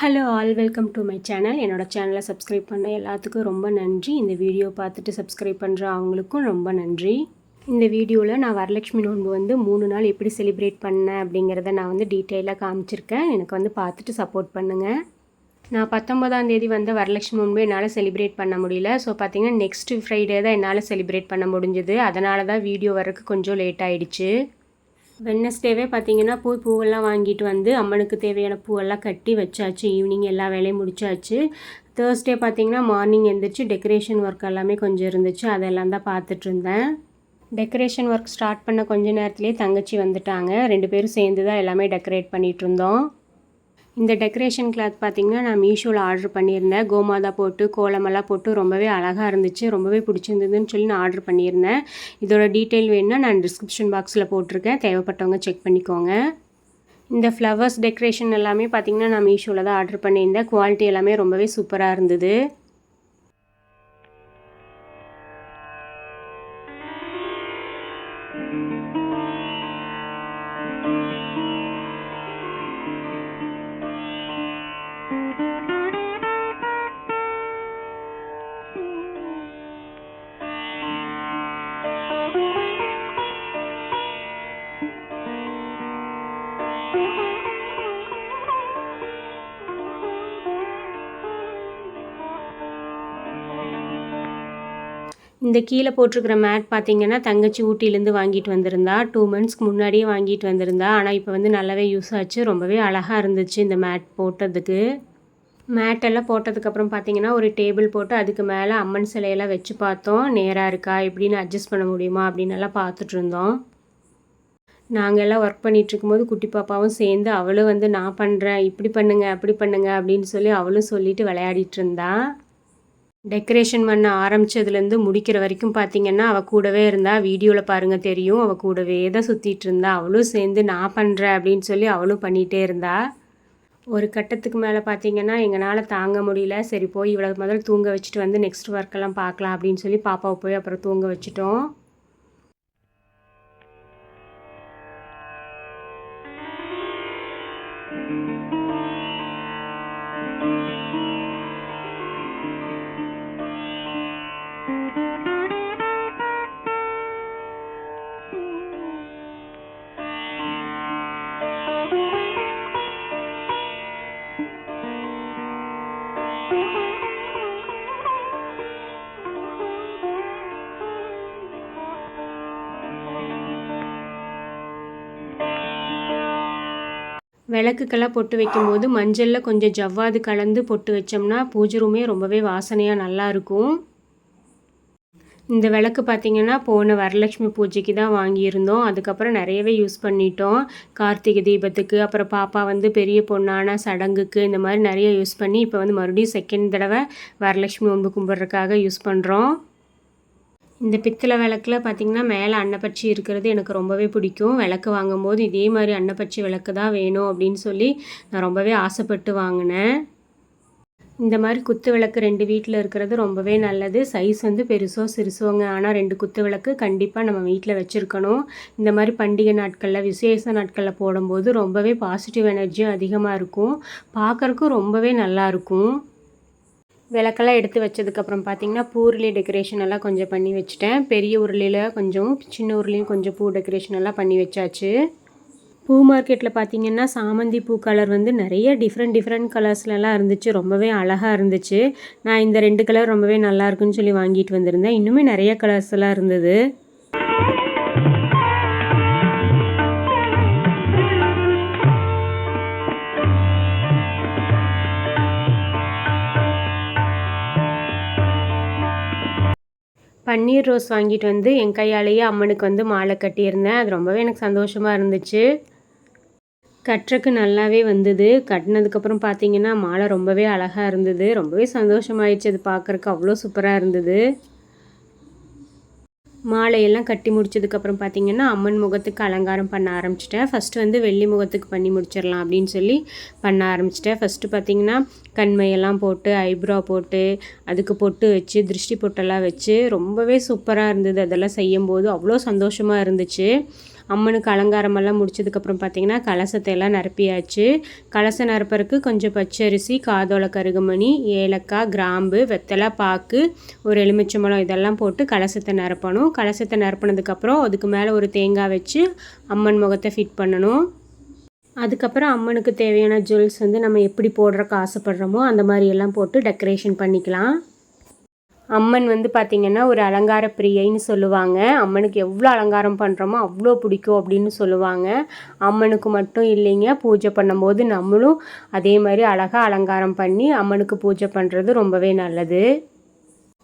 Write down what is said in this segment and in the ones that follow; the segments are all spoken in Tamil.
Hello all welcome to my channel என்னோடய சேனலை சப்ஸ்கிரைப் பண்ண எல்லாத்துக்கும் ரொம்ப நன்றி. இந்த வீடியோ பார்த்துட்டு சப்ஸ்கிரைப் பண்ணுற அவங்களுக்கும் ரொம்ப நன்றி. இந்த வீடியோவில் நான் வரலட்சுமி நோன்பு வந்து மூணு நாள் எப்படி செலிப்ரேட் பண்ணேன் அப்படிங்கிறத நான் வந்து டீட்டெயிலாக காமிச்சிருக்கேன். எனக்கு வந்து பார்த்துட்டு சப்போர்ட் பண்ணுங்கள் நான் பத்தொன்பதாம் தேதி வந்து வரலட்சுமி நோன்பு என்னால் செலிப்ரேட் பண்ண முடியல. ஸோ பார்த்தீங்கன்னா நெக்ஸ்ட் ஃப்ரைடே தான் என்னால் செலிப்ரேட் பண்ண முடிஞ்சது. அதனால தான் வீடியோ வரக்கு கொஞ்சம் லேட் ஆகிடுச்சு வெட்னஸ்டேவே பார்த்தீங்கன்னா பூ பூவெல்லாம் வாங்கிட்டு வந்து அம்மனுக்கு தேவையான பூவெல்லாம் கட்டி வச்சாச்சு. ஈவினிங் எல்லா வேலையும் முடிச்சாச்சு. தேர்ஸ்டே பார்த்தீங்கன்னா மார்னிங் எழுந்திரிச்சு டெக்கரேஷன் ஒர்க் எல்லாமே கொஞ்சம் இருந்துச்சு. அதெல்லாம் தான் பார்த்துட்டு இருந்தேன். டெக்கரேஷன் ஒர்க் ஸ்டார்ட் பண்ண கொஞ்ச நேரத்துலேயே தங்கச்சி வந்துட்டாங்க. ரெண்டு பேரும் சேர்ந்து தான் எல்லாமே டெக்கரேட் பண்ணிகிட்டு இருந்தோம். இந்த டெக்கரேஷன் கிளாத் பார்த்திங்கன்னா நான் மீஷோவில் ஆர்டர் பண்ணியிருந்தேன். கோமாதா போட்டு கோலமெல்லாம் போட்டு ரொம்பவே அழகாக இருந்துச்சு. ரொம்பவே பிடிச்சிருந்ததுன்னு சொல்லி நான் ஆர்டர் பண்ணியிருந்தேன். இதோட டீட்டெயில் வேணுன்னா நான் டிஸ்கிரிப்ஷன் பாக்ஸில் போட்டிருக்கேன். தேவைப்பட்டவங்க செக் பண்ணிக்கோங்க. இந்த ஃப்ளவர்ஸ் டெக்கரேஷன் எல்லாமே பார்த்திங்கன்னா நான் மீஷோவில் தான் ஆர்டர் பண்ணியிருந்தேன். குவாலிட்டி எல்லாமே ரொம்பவே சூப்பராக இருந்தது. இந்த கீழே போட்டிருக்கிற மேட் பார்த்தீங்கன்னா தங்கச்சி ஊட்டிலேருந்து வாங்கிட்டு வந்திருந்தா. டூ மந்த்ஸ்க்கு முன்னாடியே வாங்கிட்டு வந்திருந்தா. ஆனால் இப்போ வந்து நல்லாவே யூஸ் ஆச்சு. ரொம்பவே அழகாக இருந்துச்சு இந்த மேட் போட்டதுக்கு. மேட்டெல்லாம் போட்டதுக்கப்புறம் பார்த்தீங்கன்னா ஒரு டேபிள் போட்டு அதுக்கு மேலே அம்மன் சிலையெல்லாம் வச்சு பார்த்தோம். நேராக இருக்கா? எப்படின்னு அட்ஜஸ்ட் பண்ண முடியுமா? அப்படின்னு எல்லாம் பார்த்துட்டு இருந்தோம். நாங்கள் எல்லாம் ஒர்க் பண்ணிகிட்டு இருக்கும்போது குட்டி பாப்பாவும் சேர்ந்து அவளும் வந்து நான் பண்ணுறேன் இப்படி பண்ணுங்க அப்படி பண்ணுங்க அப்படின்னு சொல்லி அவளும் சொல்லிவிட்டு விளையாடிட்டு இருந்தா. டெக்கரேஷன் பண்ண ஆரம்பித்ததுலேருந்து முடிக்கிற வரைக்கும் பார்த்திங்கன்னா அவள் கூடவே இருந்தால் வீடியோவில் பாருங்கள் தெரியும். அவள் கூடவே தான் சுற்றிட்டு இருந்தா. அவளும் சேர்ந்து நான் பண்ணுறேன் அப்படின்னு சொல்லி அவளும் பண்ணிகிட்டே இருந்தா. ஒரு கட்டத்துக்கு மேலே பார்த்தீங்கன்னா எங்களால் தாங்க முடியல. சரி போய் இவ்வளோ முதல் தூங்க வச்சுட்டு வந்து நெக்ஸ்ட் ஒர்க்கெல்லாம் பார்க்கலாம் அப்படின்னு சொல்லி பாப்பாவை போய் அப்புறம் தூங்க வச்சுட்டோம். விளக்குக்கெல்லாம் பொட்டு வைக்கும்போது மஞ்சளில் கொஞ்சம் ஜவ்வாது கலந்து பொட்டு வச்சோம்னா பூஜை ரூமே ரொம்பவே வாசனையாக நல்லாயிருக்கும் இந்த விளக்கு பார்த்திங்கன்னா போன வரலட்சுமி பூஜைக்கு தான் வாங்கியிருந்தோம். அதுக்கப்புறம் நிறையவே யூஸ் பண்ணிட்டோம். கார்த்திகை தீபத்துக்கு அப்புறம் பாப்பா வந்து பெரிய பொண்ணான சடங்குக்கு இந்த மாதிரி நிறைய யூஸ் பண்ணி இப்போ வந்து மறுபடியும் செகண்ட் தடவை வரலட்சுமி ஒன்பு கும்பிட்றதுக்காக யூஸ் பண்ணுறோம் இந்த பித்தளை விளக்கில் பார்த்திங்கன்னா மேலே அன்னப்பச்சி இருக்கிறது எனக்கு ரொம்பவே பிடிக்கும். விளக்கு வாங்கும்போது இதே மாதிரி அன்னப்பச்சி விளக்கு தான் வேணும் அப்படின்னு சொல்லி நான் ரொம்பவே ஆசைப்பட்டு வாங்கினேன். இந்த மாதிரி குத்து விளக்கு ரெண்டு வீட்டில் இருக்கிறது ரொம்பவே நல்லது. சைஸ் வந்து பெருசோ சிறுசோங்க. ஆனால் ரெண்டு குத்து விளக்கு கண்டிப்பாக நம்ம வீட்டில் வச்சுருக்கணும். இந்த மாதிரி பண்டிகை நாட்களில் விசேஷ நாட்களில் போடும்போது ரொம்பவே பாசிட்டிவ் எனர்ஜியும் அதிகமாக இருக்கும். பார்க்குறக்கும் ரொம்பவே நல்லாயிருக்கும் விளக்கெல்லாம் எடுத்து வச்சதுக்கப்புறம் பார்த்தீங்கன்னா பூ உருளி டெக்கரேஷன் எல்லாம் கொஞ்சம் பண்ணி வச்சுட்டேன். பெரிய உருளியில் கொஞ்சம் சின்ன உருளியும் கொஞ்சம் பூ டெக்கரேஷன் எல்லாம் பண்ணி வச்சாச்சு. பூ மார்க்கெட்டில் பார்த்தீங்கன்னா சாமந்தி பூ கலர் வந்து நிறைய டிஃப்ரெண்ட் டிஃப்ரெண்ட் கலர்ஸ்லலாம் இருந்துச்சு. ரொம்பவே அழகாக இருந்துச்சு. நான் இந்த ரெண்டு கலர் ரொம்பவே நல்லாயிருக்குன்னு சொல்லி வாங்கிட்டு வந்திருந்தேன். இன்னுமே நிறைய கலர்ஸ் எல்லாம் இருந்தது. பன்னீர் ரோஸ் வாங்கிட்டு வந்து என் கையாலேயே அம்மனுக்கு வந்து மாலை கட்டியிருந்தேன். அது ரொம்பவே எனக்கு சந்தோஷமாக இருந்துச்சு. கட்டுறக்கு நல்லாவே வந்தது. கட்டினதுக்கப்புறம் பார்த்தீங்கன்னா மாலை ரொம்பவே அழகாக இருந்தது. ரொம்பவே சந்தோஷமாயிடுச்சு அது பார்க்குறக்கு அவ்வளோ சூப்பராக இருந்தது. மாலையெல்லாம் கட்டி முடிச்சதுக்கப்புறம் பார்த்திங்கன்னா அம்மன் முகத்துக்கு அலங்காரம் பண்ண ஆரம்பிச்சிட்டேன். ஃபஸ்ட்டு வந்து வெள்ளி முகத்துக்கு பண்ணி முடிச்சிடலாம் அப்படின்னு சொல்லி பண்ண ஆரம்பிச்சிட்டேன். ஃபஸ்ட்டு பார்த்திங்கன்னா கண்மையெல்லாம் போட்டு ஐப்ரோ போட்டு அதுக்கு பொட்டு வச்சு திருஷ்டி பொட்டெல்லாம் வச்சு ரொம்பவே சூப்பராக இருந்தது. அதெல்லாம் செய்யும்போது அவ்வளோ சந்தோஷமாக இருந்துச்சு. அம்மனுக்கு அலங்காரமெல்லாம் முடிச்சதுக்கப்புறம் பார்த்திங்கன்னா கலசத்தை எல்லாம் நிரப்பியாச்சு. கலசம் நிரப்பறக்கு கொஞ்சம் பச்சரிசி காதோல கருகுமணி ஏலக்காய் கிராம்பு வெத்தலை பாக்கு ஒரு எலுமிச்சம்பழம் இதெல்லாம் போட்டு கலசத்தை நிரப்பணும். கலசத்தை நிரப்பினதுக்கப்புறம் அதுக்கு மேலே ஒரு தேங்காய் வச்சு அம்மன் முகத்தை ஃபிட் பண்ணணும். அதுக்கப்புறம் அம்மனுக்கு தேவையான ஜுவல்ஸ் வந்து நம்ம எப்படி போடுறக்கு ஆசைப்படுறோமோ அந்த மாதிரி எல்லாம் போட்டு டெக்கரேஷன் பண்ணிக்கலாம். அம்மன் வந்து பார்த்திங்கன்னா ஒரு அலங்கார பிரியைன்னு சொல்லுவாங்க. அம்மனுக்கு எவ்வளோ அலங்காரம் பண்ணுறோமோ அவ்வளோ பிடிக்கும் அப்படின்னு சொல்லுவாங்க. அம்மனுக்கு மட்டும் இல்லைங்க பூஜை பண்ணும்போது நம்மளும் அதே மாதிரி அழகாக அலங்காரம் பண்ணி அம்மனுக்கு பூஜை பண்ணுறது ரொம்பவே நல்லது.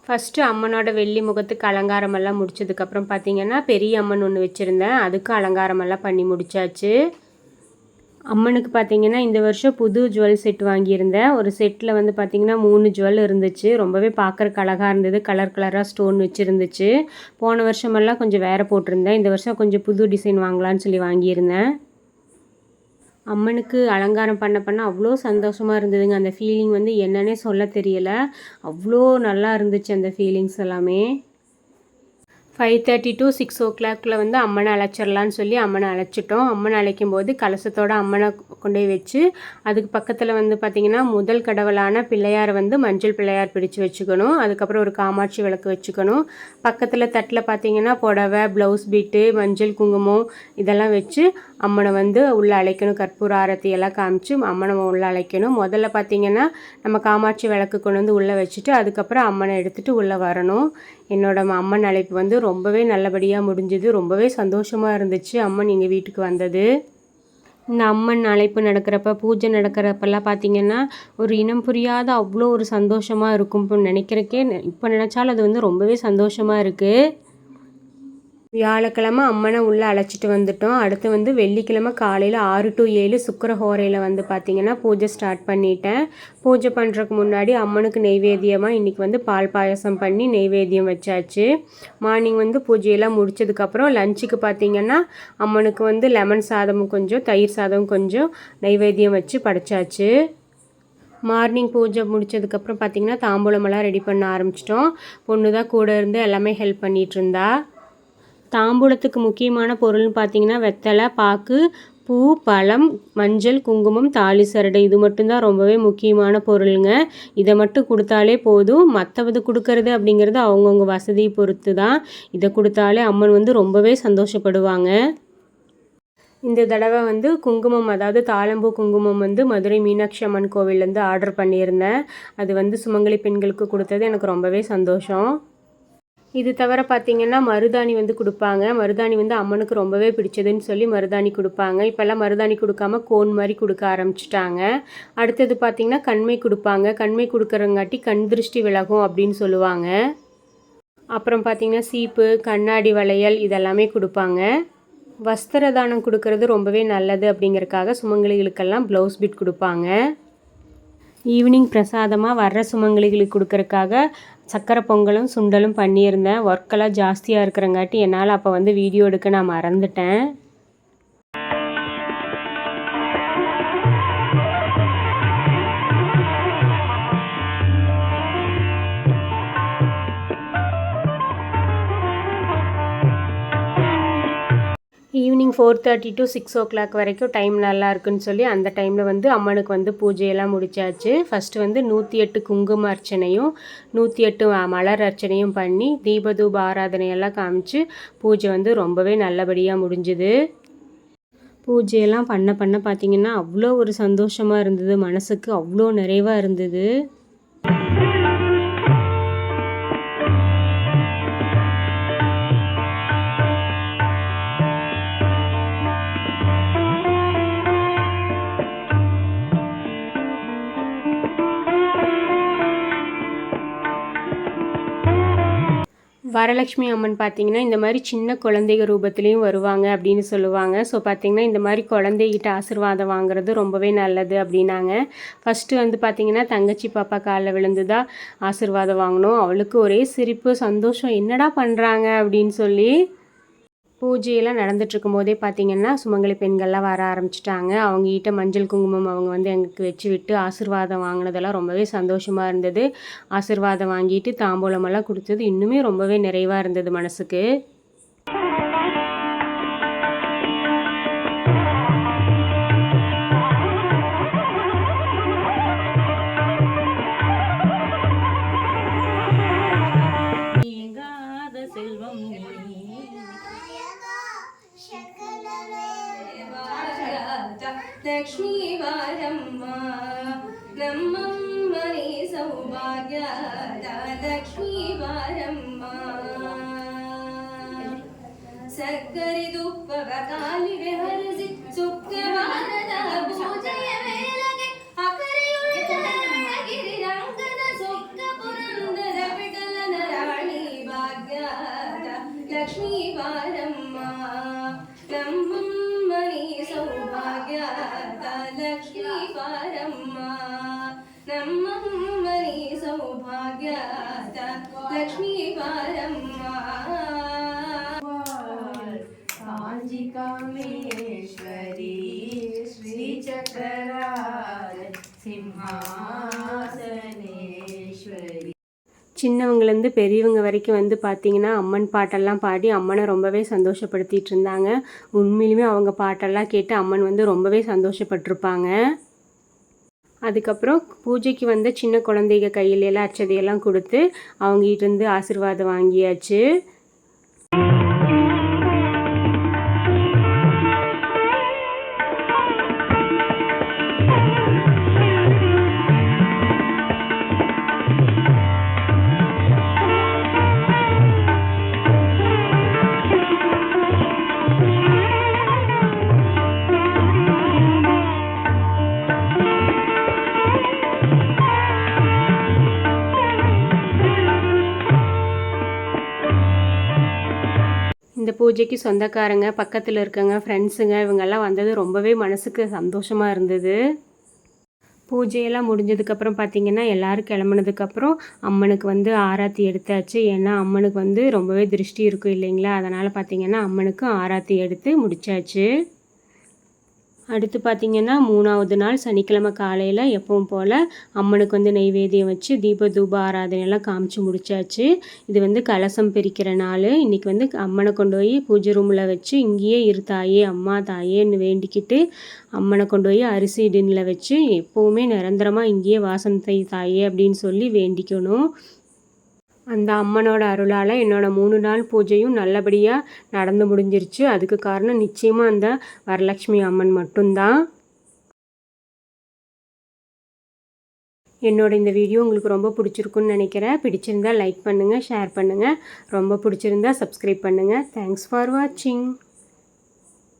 ஃபஸ்ட்டு அம்மனோட வெள்ளி முகத்துக்கு அலங்காரமெல்லாம் முடிச்சதுக்கப்புறம் பார்த்திங்கன்னா பெரிய அம்மன் ஒன்று வச்சுருந்தேன். அதுக்கும் அலங்காரமெல்லாம் பண்ணி முடிச்சாச்சு. அம்மனுக்கு பார்த்தீங்கன்னா இந்த வருஷம் புது ஜுவல் செட் வாங்கியிருந்தேன். ஒரு செட்டில் வந்து பார்த்திங்கன்னா மூணு ஜுவல் இருந்துச்சு. ரொம்பவே பார்க்குறக்கு அழகாக இருந்தது. கலர் கலராக ஸ்டோன் வச்சுருந்துச்சு. போன வருஷமெல்லாம் கொஞ்சம் வேறு போட்டிருந்தேன். இந்த வருஷம் கொஞ்சம் புது டிசைன் வாங்கலான்னு சொல்லி வாங்கியிருந்தேன். அம்மனுக்கு அலங்காரம் பண்ண பண்ண அவ்வளோ சந்தோஷமாக இருந்ததுங்க. அந்த ஃபீலிங் வந்து என்னன்னே சொல்ல தெரியலை. அவ்வளோ நல்லா இருந்துச்சு அந்த ஃபீலிங்ஸ் எல்லாமே. ஃபைவ் தேர்ட்டி டு சிக்ஸ் ஓ கிளாக்கில் வந்து அம்மனை அழைச்சிடலான்னு சொல்லி அம்மனை அழைச்சிட்டோம். அம்மனை அழைக்கும் போது கலசத்தோட அம்மனை கொண்டு போய் வச்சு அதுக்கு பக்கத்தில் வந்து பார்த்திங்கன்னா முதல் கடவுளான பிள்ளையார் வந்து மஞ்சள் பிள்ளையார் பிடிச்சு வச்சுக்கணும். அதுக்கப்புறம் ஒரு காமாட்சி விளக்கு வச்சுக்கணும். பக்கத்தில் தட்டில் பார்த்திங்கன்னா புடவை ப்ளவுஸ் பீட்டு மஞ்சள் குங்குமம் இதெல்லாம் வச்சு அம்மனை வந்து உள்ளே அழைக்கணும். கற்பூர ஆரத்தி எல்லாம் காமிச்சு அம்மனை உள்ளே அழைக்கணும். முதல்ல பார்த்திங்கன்னா நம்ம காமாட்சி விளக்கு கொண்டு வந்து உள்ளே வச்சுட்டு அதுக்கப்புறம் அம்மனை எடுத்துகிட்டு உள்ளே வரணும். என்னோட அம்மன் அழைப்பு வந்து ரொம்பவே நல்லபடியாக முடிஞ்சது. ரொம்பவே சந்தோஷமாக இருந்துச்சு அம்மன் எங்கள் வீட்டுக்கு வந்தது. இந்த அம்மன் அழைப்பு நடக்கிறப்ப பூஜை நடக்கிறப்பெல்லாம் பார்த்திங்கன்னா ஒரு இனம் புரியாத அவ்வளோ ஒரு சந்தோஷமாக இருக்கும். நினைக்கிறக்கே இப்போ நினச்சாலும் அது வந்து ரொம்பவே சந்தோஷமாக இருக்குது வியாழக்கிழமை அம்மனை உள்ளே அழைச்சிட்டு வந்துட்டோம். அடுத்து வந்து வெள்ளிக்கிழமை காலையில் ஆறு டு ஏழு சுக்கரஹோரையில் வந்து பார்த்திங்கன்னா பூஜை ஸ்டார்ட் பண்ணிட்டேன். பூஜை பண்ணுறதுக்கு முன்னாடி அம்மனுக்கு நெய்வேத்தியமாக இன்றைக்கி வந்து பால் பாயசம் பண்ணி நெய்வேத்தியம் வச்சாச்சு. மார்னிங் வந்து பூஜையெல்லாம் முடிச்சதுக்கப்புறம் லஞ்சுக்கு பார்த்திங்கன்னா அம்மனுக்கு வந்து லெமன் சாதமும் கொஞ்சம் தயிர் சாதம் கொஞ்சம் நெய்வேத்தியம் வச்சு படைச்சாச்சு. மார்னிங் பூஜை முடிச்சதுக்கப்புறம் பார்த்திங்கன்னா தாம்பூலமெல்லாம் ரெடி பண்ண ஆரம்பிச்சிட்டோம். பொண்ணு தான் கூட இருந்து எல்லாமே ஹெல்ப் பண்ணிகிட்டு இருந்தா. தாம்பூலத்துக்கு முக்கியமான பொருள்னு பார்த்தீங்கன்னா வெத்தலை பாக்கு பூ பழம் மஞ்சள் குங்குமம் தாலி சரடை. இது மட்டும்தான் ரொம்பவே முக்கியமான பொருளுங்க. இதை மட்டும் கொடுத்தாலே போதும். மற்றவது கொடுக்கறது அப்படிங்கிறது அவங்கவுங்க வசதியை பொறுத்து தான் இதை கொடுத்தாலே அம்மன் வந்து ரொம்பவே சந்தோஷப்படுவாங்க. இந்த தடவை வந்து குங்குமம் அதாவது தாளம்பூ குங்குமம் வந்து மதுரை மீனாட்சி அம்மன் கோவில்லேருந்து ஆர்டர் பண்ணியிருந்தேன். அது வந்து சுமங்கலி பெண்களுக்கு கொடுத்தது. எனக்கு ரொம்பவே சந்தோஷம். இது தவிர பார்த்திங்கன்னா மருதாணி வந்து கொடுப்பாங்க. மருதாணி வந்து அம்மனுக்கு ரொம்பவே பிடிச்சதுன்னு சொல்லி மருதாணி கொடுப்பாங்க. இப்போல்லாம் மருதாணி கொடுக்காம கோன் மாதிரி கொடுக்க ஆரம்பிச்சிட்டாங்க. அடுத்தது பார்த்திங்கன்னா கண்மை கொடுப்பாங்க. கண்மை கொடுக்குறங்காட்டி கண் திருஷ்டி விலகும் அப்படின்னு சொல்லுவாங்க. அப்புறம் பார்த்திங்கன்னா சீப்பு கண்ணாடி வளையல் இதெல்லாமே கொடுப்பாங்க. வஸ்திர தானம் கொடுக்கறது ரொம்பவே நல்லது அப்படிங்கிறக்காக சுமங்கலிகளுக்கெல்லாம் ப்ளவுஸ் பிட் கொடுப்பாங்க. ஈவினிங் பிரசாதமாக வர்ற சுமங்கலிகளுக்கு கொடுக்கறக்காக சக்கரை பொங்கலும் சுண்டலும் பண்ணியிருந்தேன். ஒர்க்கெல்லாம் ஜாஸ்தியாக இருக்கிறங்காட்டி என்னால் அப்போ வந்து வீடியோ எடுக்க நான் மறந்துட்டேன். Four thirty to six o'clock வரைக்கும் டைம் நல்லா இருக்குன்னு சொல்லி அந்த டைமில் வந்து அம்மனுக்கு வந்து பூஜையெல்லாம் முடிச்சாச்சு. ஃபஸ்ட்டு வந்து நூற்றி எட்டு குங்கும அர்ச்சனையும் நூற்றி எட்டு மலர் அர்ச்சனையும் பண்ணி தீபதூப ஆராதனையெல்லாம் காமிச்சு பூஜை வந்து ரொம்பவே நல்லபடியாக முடிஞ்சுது. பூஜையெல்லாம் பண்ண பண்ண பார்த்திங்கன்னா அவ்வளோ ஒரு சந்தோஷமாக இருந்தது மனசுக்கு அவ்வளோ நிறைவாக இருந்தது. வரலட்சுமி அம்மன் பார்த்திங்கன்னா இந்த மாதிரி சின்ன குழந்தைக ரூபத்துலேயும் வருவாங்க அப்படின்னு சொல்லுவாங்க. ஸோ பார்த்திங்கன்னா இந்த மாதிரி குழந்தைகிட்ட ஆசிர்வாதம் வாங்குறது ரொம்பவே நல்லது அப்படின்னாங்க. ஃபஸ்ட்டு வந்து பார்த்திங்கன்னா தங்கச்சி பாப்பா காலில் விழுந்து தான் ஆசிர்வாதம் வாங்கினோம் அவளுக்கு ஒரே சிரிப்பு சந்தோஷம் என்னடா பண்ணுறாங்க அப்படின்னு சொல்லி பூஜையெல்லாம் நடந்துகிட்ருக்கும் போதே பார்த்திங்கன்னா சுமங்கலி பெண்கள்லாம் வர ஆரம்பிச்சிட்டாங்க. அவங்க கிட்ட மஞ்சள் குங்குமம் அவங்க வந்து எங்களுக்கு வச்சு விட்டு ஆசிர்வாதம் வாங்கினதெல்லாம் ரொம்பவே சந்தோஷமாக இருந்தது. ஆசிர்வாதம் வாங்கிட்டு தாம்பூலமெல்லாம் கொடுத்தது இன்னுமே ரொம்பவே நிறைவாக இருந்தது மனசுக்கு. செல்வம் ಲಕ್ಷ್ಮೀವಾರಮ್ಮ ನಮ್ಮಮ್ಮನೇ ಸೌಭಾಗ್ಯದ ಲಕ್ಷ್ಮೀವಾರಮ್ಮ ಸಕ್ಕರೆ ದುಪ್ಪವ ಕಾಲಿಗೆ ಹರಿಸಿ ಶುಕ್ರವಾರದ ಪೂಜೆಯವೇ காஞ்சி சின்னவங்கலேருந்து பெரியவங்க வரைக்கும் வந்து பார்த்தீங்கன்னா அம்மன் பாட்டெல்லாம் பாடி அம்மனை ரொம்பவே சந்தோஷப்படுத்திகிட்டு இருந்தாங்க. உண்மையிலுமே அவங்க பாட்டெல்லாம் கேட்டு அம்மன் வந்து ரொம்பவே சந்தோஷப்பட்டிருப்பாங்க. அதுக்கப்புறம் பூஜைக்கு வந்த சின்ன குழந்தைங்க கையிலெல்லாம் அச்சதையெல்லாம் கொடுத்து அவங்ககிட்ட இருந்து ஆசீர்வாதம் வாங்கியாச்சு. பூஜைக்கு சொந்தக்காரங்க பக்கத்தில் இருக்கவங்க ஃப்ரெண்ட்ஸுங்க இவங்கெல்லாம் வந்தது ரொம்பவே மனசுக்கு சந்தோஷமாக இருந்தது. பூஜையெல்லாம் முடிஞ்சதுக்கப்புறம் பார்த்திங்கன்னா எல்லோரும் கிளம்புனதுக்கப்புறம் அம்மனுக்கு வந்து ஆராத்தி எடுத்தாச்சு. ஏன்னா அம்மனுக்கு வந்து ரொம்பவே திருஷ்டி இருக்கும் இல்லைங்களா? அதனால் பார்த்திங்கன்னா அம்மனுக்கும் ஆராத்தி எடுத்து முடிச்சாச்சு. அடுத்து பார்த்திங்கன்னா மூணாவது நாள் சனிக்கிழமை காலையில் எப்பவும் போல் அம்மனுக்கு வந்து நெய்வேதியம் வச்சு தீப தூப ஆராதனையெல்லாம் காமிச்சு முடிச்சாச்சு. இது வந்து கலசம் பிரிக்கிற நாள். இன்றைக்கி வந்து அம்மனை கொண்டு போய் பூஜை ரூமில் வச்சு இங்கேயே இரு தாயே அம்மா தாயேன்னு வேண்டிக்கிட்டு அம்மனை கொண்டு போய் அரிசி டின்னில் வச்சு எப்போவுமே நிரந்தரமாக இங்கேயே வாசந்தை தாயே அப்படின்னு சொல்லி வேண்டிக்கணும். அந்த அம்மனோட அருளால் என்னோட மூணு நாள் பூஜையும் நல்லபடியாக நடந்து முடிஞ்சிருச்சு. அதுக்கு காரணம் நிச்சயமாக அந்த வரலட்சுமி அம்மன் மட்டும்தான். என்னோட இந்த வீடியோ உங்களுக்கு ரொம்ப பிடிச்சிருக்குன்னு நினைக்கிறேன். பிடிச்சிருந்தா லைக் பண்ணுங்கள் ஷேர் பண்ணுங்கள் ரொம்ப பிடிச்சிருந்தா சப்ஸ்கிரைப் பண்ணுங்கள் தேங்க்ஸ் ஃபார் வாட்சிங்